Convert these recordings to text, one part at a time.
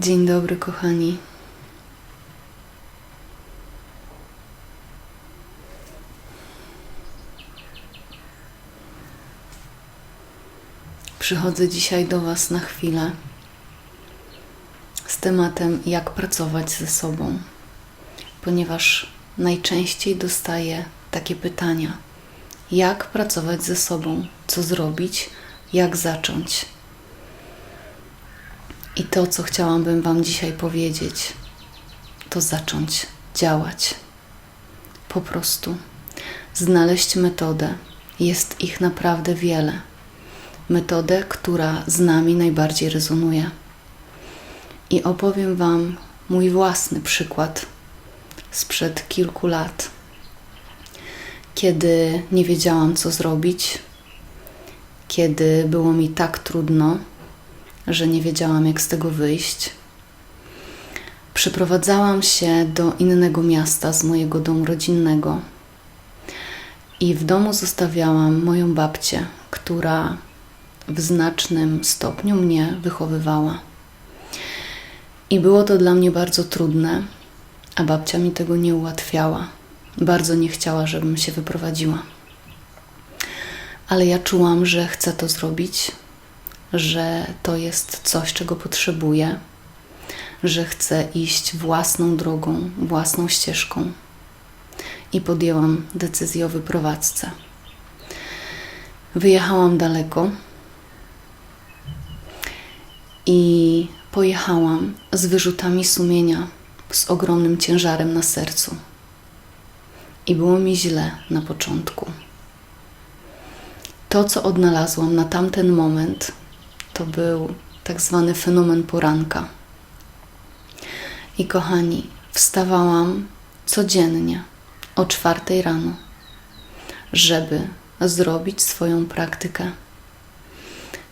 Dzień dobry, kochani. Przychodzę dzisiaj do Was na chwilę z tematem, jak pracować ze sobą, ponieważ najczęściej dostaję takie pytania: jak pracować ze sobą, co zrobić, jak zacząć. I to, co chciałabym Wam dzisiaj powiedzieć, to zacząć działać. Po prostu znaleźć metodę. Jest ich naprawdę wiele. Metodę, która z nami najbardziej rezonuje. I opowiem Wam mój własny przykład sprzed kilku lat, kiedy nie wiedziałam, co zrobić, kiedy było mi tak trudno że nie wiedziałam, jak z tego wyjść. Przyprowadzałam się do innego miasta z mojego domu rodzinnego i w domu zostawiałam moją babcię, która w znacznym stopniu mnie wychowywała. I było to dla mnie bardzo trudne, a babcia mi tego nie ułatwiała. Bardzo nie chciała, żebym się wyprowadziła. Ale ja czułam, że chcę to zrobić, że to jest coś, czego potrzebuję, że chcę iść własną drogą, własną ścieżką. I podjęłam decyzję o wyprowadzce. Wyjechałam daleko i pojechałam z wyrzutami sumienia, z ogromnym ciężarem na sercu. I było mi źle na początku. To, co odnalazłam na tamten moment, to był tak zwany fenomen poranka. I kochani, wstawałam codziennie o czwartej rano, żeby zrobić swoją praktykę,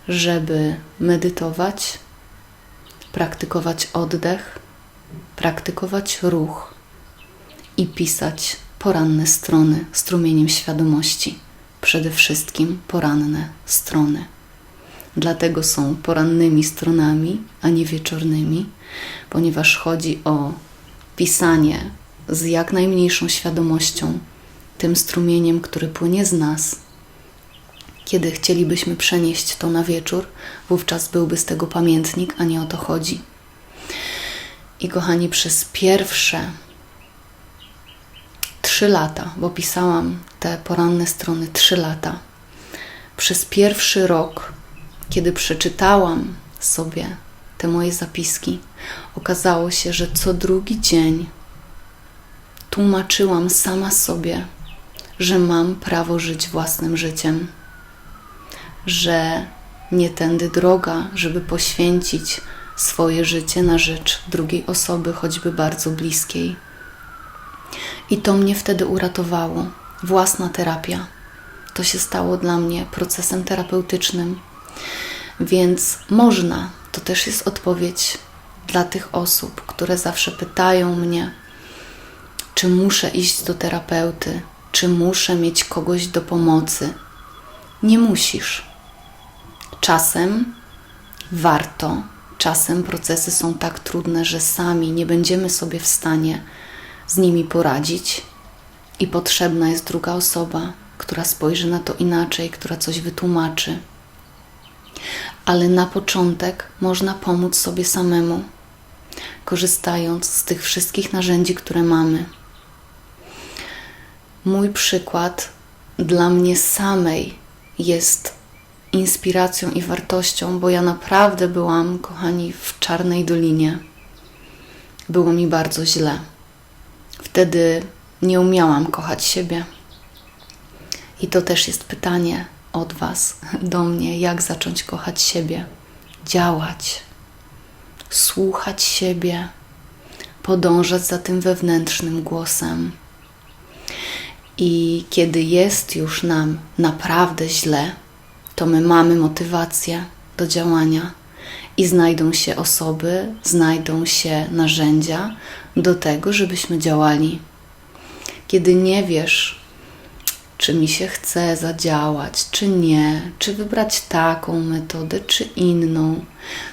żeby medytować, praktykować oddech, praktykować ruch i pisać poranne strony strumieniem świadomości. Przede wszystkim poranne strony. Dlatego są porannymi stronami, a nie wieczornymi, ponieważ chodzi o pisanie z jak najmniejszą świadomością, tym strumieniem, który płynie z nas. Kiedy chcielibyśmy przenieść to na wieczór, wówczas byłby z tego pamiętnik, a nie o to chodzi. I kochani, przez pierwsze trzy lata, bo pisałam te poranne strony trzy lata, przez pierwszy rok kiedy przeczytałam sobie te moje zapiski, okazało się, że co drugi dzień tłumaczyłam sama sobie, że mam prawo żyć własnym życiem, że nie tędy droga, żeby poświęcić swoje życie na rzecz drugiej osoby, choćby bardzo bliskiej. I to mnie wtedy uratowało. Własna terapia. To się stało dla mnie procesem terapeutycznym więc można, to też jest odpowiedź dla tych osób, które zawsze pytają mnie, czy muszę iść do terapeuty, czy muszę mieć kogoś do pomocy. Nie musisz. Czasem warto, czasem procesy są tak trudne, że sami nie będziemy sobie w stanie z nimi poradzić i potrzebna jest druga osoba, która spojrzy na to inaczej, która coś wytłumaczy ale na początek można pomóc sobie samemu, korzystając z tych wszystkich narzędzi, które mamy. Mój przykład dla mnie samej jest inspiracją i wartością, bo ja naprawdę byłam, kochani, w czarnej dolinie. Było mi bardzo źle. Wtedy nie umiałam kochać siebie. I to też jest pytanie, od Was do mnie, jak zacząć kochać siebie, działać, słuchać siebie, podążać za tym wewnętrznym głosem. I kiedy jest już nam naprawdę źle, to my mamy motywację do działania i znajdą się osoby, znajdą się narzędzia do tego, żebyśmy działali. Kiedy nie wiesz, czy mi się chce zadziałać, czy nie, czy wybrać taką metodę, czy inną,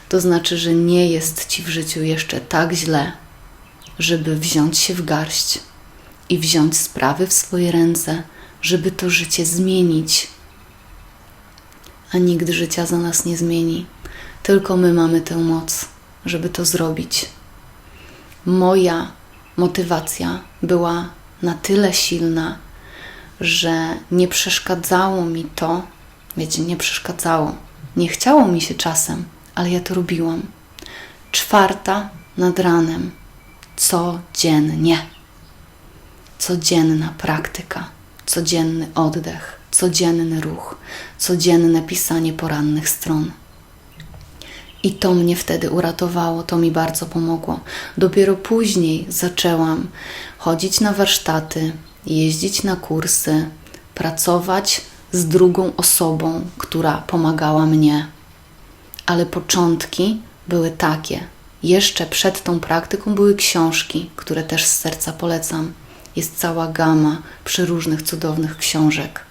to znaczy, że nie jest ci w życiu jeszcze tak źle, żeby wziąć się w garść i wziąć sprawy w swoje ręce, żeby to życie zmienić. A nikt życia za nas nie zmieni, tylko my mamy tę moc, żeby to zrobić. Moja motywacja była na tyle silna, że nie przeszkadzało mi to, wiecie, nie przeszkadzało. Nie chciało mi się czasem, ale ja to robiłam. Czwarta nad ranem, codziennie. Codzienna praktyka, codzienny oddech, codzienny ruch, codzienne pisanie porannych stron. I to mnie wtedy uratowało, to mi bardzo pomogło. Dopiero później zaczęłam chodzić na warsztaty, jeździć na kursy, pracować z drugą osobą, która pomagała mnie. Ale początki były takie. Jeszcze przed tą praktyką były książki, które też z serca polecam. Jest cała gama przeróżnych cudownych książek.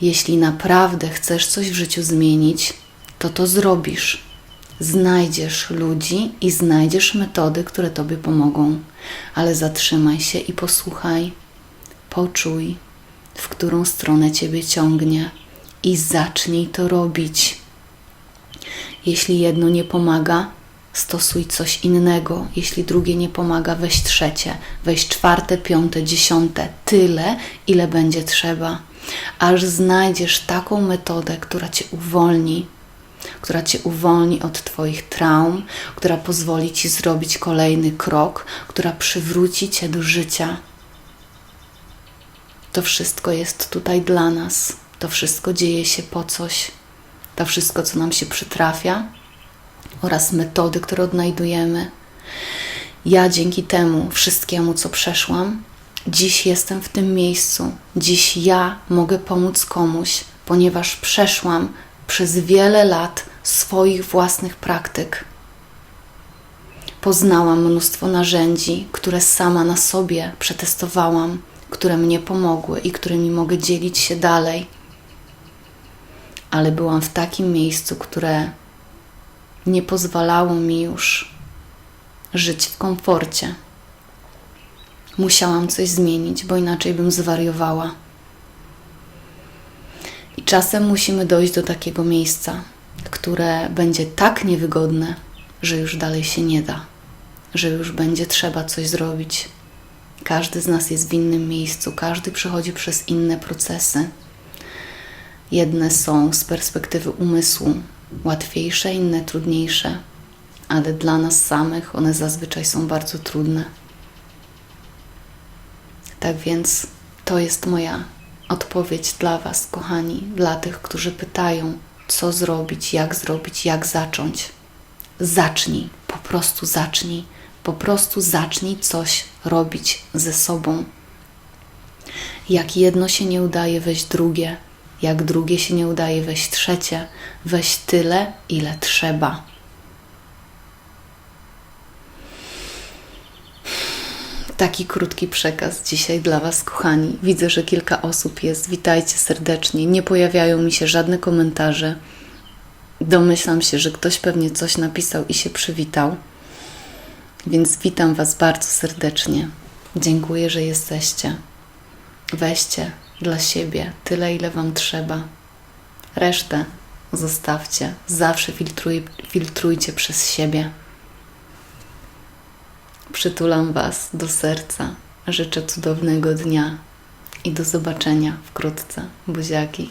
Jeśli naprawdę chcesz coś w życiu zmienić, to to zrobisz. Znajdziesz ludzi i znajdziesz metody, które Tobie pomogą, ale zatrzymaj się i posłuchaj, poczuj, w którą stronę Ciebie ciągnie i zacznij to robić. Jeśli jedno nie pomaga, stosuj coś innego. Jeśli drugie nie pomaga, weź trzecie, weź czwarte, piąte, dziesiąte, tyle, ile będzie trzeba, aż znajdziesz taką metodę, która Cię uwolni która Cię uwolni od Twoich traum, która pozwoli Ci zrobić kolejny krok, która przywróci Cię do życia. To wszystko jest tutaj dla nas. To wszystko dzieje się po coś. To wszystko, co nam się przytrafia oraz metody, które odnajdujemy. Ja dzięki temu wszystkiemu, co przeszłam, dziś jestem w tym miejscu. Dziś ja mogę pomóc komuś, ponieważ przeszłam przez wiele lat swoich własnych praktyk. Poznałam mnóstwo narzędzi, które sama na sobie przetestowałam, które mnie pomogły i którymi mogę dzielić się dalej. Ale byłam w takim miejscu, które nie pozwalało mi już żyć w komforcie. Musiałam coś zmienić, bo inaczej bym zwariowała. Czasem musimy dojść do takiego miejsca, które będzie tak niewygodne, że już dalej się nie da, że już będzie trzeba coś zrobić. Każdy z nas jest w innym miejscu, każdy przechodzi przez inne procesy. Jedne są z perspektywy umysłu łatwiejsze, inne trudniejsze, ale dla nas samych one zazwyczaj są bardzo trudne. Tak więc to jest moja odpowiedź dla Was, kochani, dla tych, którzy pytają, co zrobić, jak zrobić, jak zacząć. Zacznij, po prostu zacznij, po prostu zacznij coś robić ze sobą. Jak jedno się nie udaje, weź drugie, jak drugie się nie udaje, weź trzecie, weź tyle, ile trzeba. Taki krótki przekaz dzisiaj dla Was, kochani. Widzę, że kilka osób jest. Witajcie serdecznie. Nie pojawiają mi się żadne komentarze. Domyślam się, że ktoś pewnie coś napisał i się przywitał. Więc witam Was bardzo serdecznie. Dziękuję, że jesteście. Weźcie dla siebie tyle, ile Wam trzeba. Resztę zostawcie. Zawsze filtruj, filtrujcie przez siebie. Przytulam Was do serca. Życzę cudownego dnia i do zobaczenia wkrótce. Buziaki.